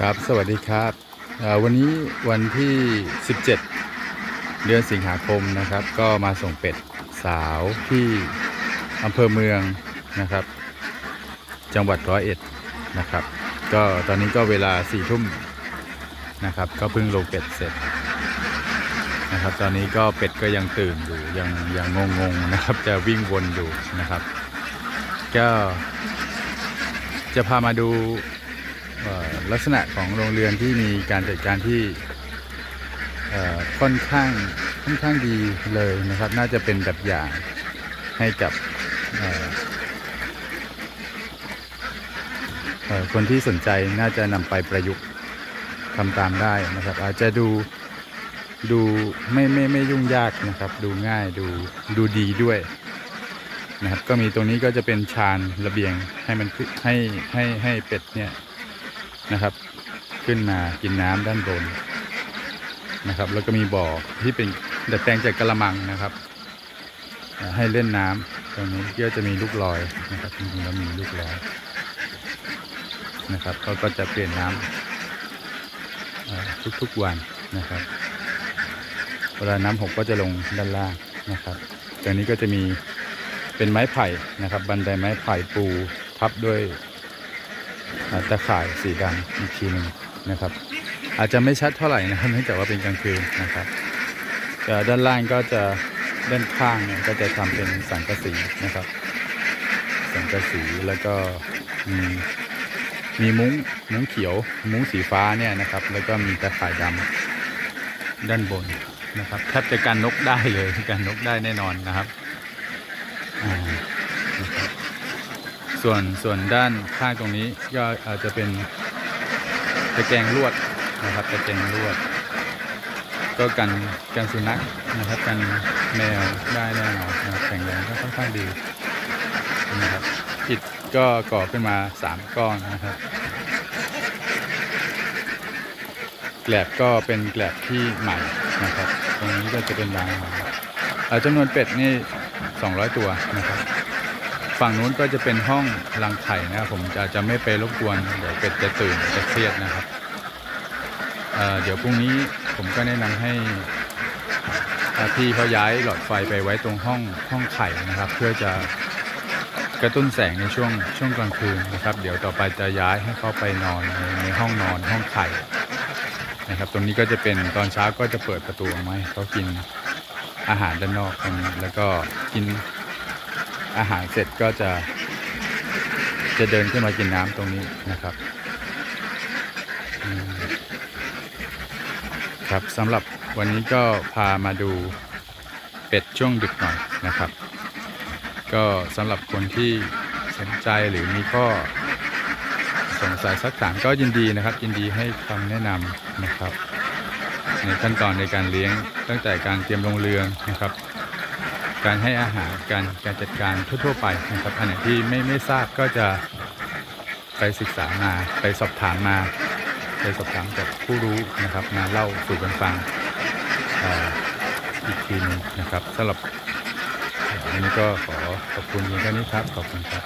ครับสวัสดีครับวันนี้วันที่ 17 เดือนสิงหาคมนะครับ ก็มาส่งเป็ดสาวที่อำเภอเมืองนะครับ จังหวัดร้อยเอ็ดนะครับ ก็ตอนนี้ก็เวลาสี่ทุ่มนะครับ ก็เพิ่งลงเป็ดเสร็จนะครับ ตอนนี้ก็เป็ดก็ยังตื่นอยู่ยังยังงงๆนะครับ จะวิ่งวนอยู่นะครับ ก็จะพามาดู ลักษณะของโรงเรือนที่มีการจัดการที่ค่อนข้างค่อนข้างดีเลยนะครับ น่าจะเป็นแบบอย่างให้กับคนที่สนใจน่าจะนำไปประยุกต์ทำตามได้นะครับ อาจจะดูดูไม่ไม่ไม่ยุ่งยากนะครับ ดูง่ายดูดูดีด้วยนะครับ ก็มีตรงนี้ก็จะเป็นชานระเบียงให้มันให้ให้ให้เป็ดเนี่ย นะครับ ขึ้นมากินน้ำด้านบนนะครับ แล้วก็มีบ่อที่เป็นดัดแปลงจากกระมังนะครับ ให้เล่นน้ำตรงนี้ก็จะมีลูกลอยนะครับจริงๆแล้วมีลูกลอยนะครับเขาก็จะเปลี่ยนน้ำอ่าทุกๆวันนะครับ เวลาน้ำหกก็จะลงด้านล่างนะครับตรงนี้ก็จะมีเป็นไม้ไผ่นะครับ บันไดไม้ไผ่ปูทับด้วย ตะข่ายสีดำอีกทีหนึ่งนะครับ อาจจะไม่ชัดเท่าไหร่นะครับเนื่องจากว่าเป็นกลางคืนนะครับด้านล่างก็จะด้านข้างเนี่ยก็จะทำเป็นสังกะสีนะครับ สังกะสีแล้วก็มีมีมุ้งมุ้งเขียว มุ้งสีฟ้าเนี่ยนะครับ แล้วก็มีตะข่ายดำด้านบนนะครับแทบจะกันนกได้เลยกันนกได้แน่นอนนะครับอ่านะครับ ส่วนส่วนด้านข้างตรงนี้ก็อาจจะเป็นตะแกรงลวดนะครับตะแกรงลวด ก็กันกันสุนัขนะครับกันแมวได้แน่นอนนะครับแข็งแรงก็ค่อนข้างดีนะครับอิฐก็ก่อขึ้นมาสามก้อนนะครับแกลบก็เป็นแกลบที่ใหม่นะครับ ตรงนี้ก็จะเป็นรางจำนวนเป็ดนี่ 200 ตัวนะครับ ฝั่งนู้นก็จะเป็นห้องรังไข่นะครับผมจะจะไม่ไปรบกวนเดี๋ยวเป็ดจะตื่นจะเครียดนะครับเเดี๋ยวพรุ่งนี้ผมก็แนะนำให้พี่เขาย้ายหลอดไฟไปไว้ตรงห้องห้องไข่นะครับ เพื่อจะกระตุ้นแสงในช่วงช่วงกลางคืนนะครับ เดี๋ยวต่อไปจะย้ายให้เขาไปนอนในในห้องนอนห้องไข่นะครับ ตรงนี้ก็จะเป็นตอนเช้าก็จะเปิดประตูออกมาเขากินอาหารด้านนอกตรงนี้แล้วก็กิน อาหารเสร็จก็จะจะเดินขึ้นมากินน้ำตรงนี้นะครับครับสำหรับวันนี้ก็พามาดูเป็ดช่วงดึกหน่อยนะครับ ก็สำหรับคนที่สนใจหรือมีข้อสงสัยสักถามก็ยินดีนะครับ ยินดีให้คำแนะนำนะครับ ในขั้นตอนในการเลี้ยงตั้งแต่การเตรียมโรงเรือนนะครับ การให้อาหารการการจัดการทั่วๆไปนะครับอันไหนที่ไม่ไม่ทราบก็จะไปศึกษามาไปสอบถามมา ไปสอบถามจากผู้รู้นะครับมาเล่าสู่กันฟังอ่ออีกทีนึงนะครับสำหรับวันนี้ก็ขอขอบคุณเพียงแค่นี้ครับขอบคุณครับ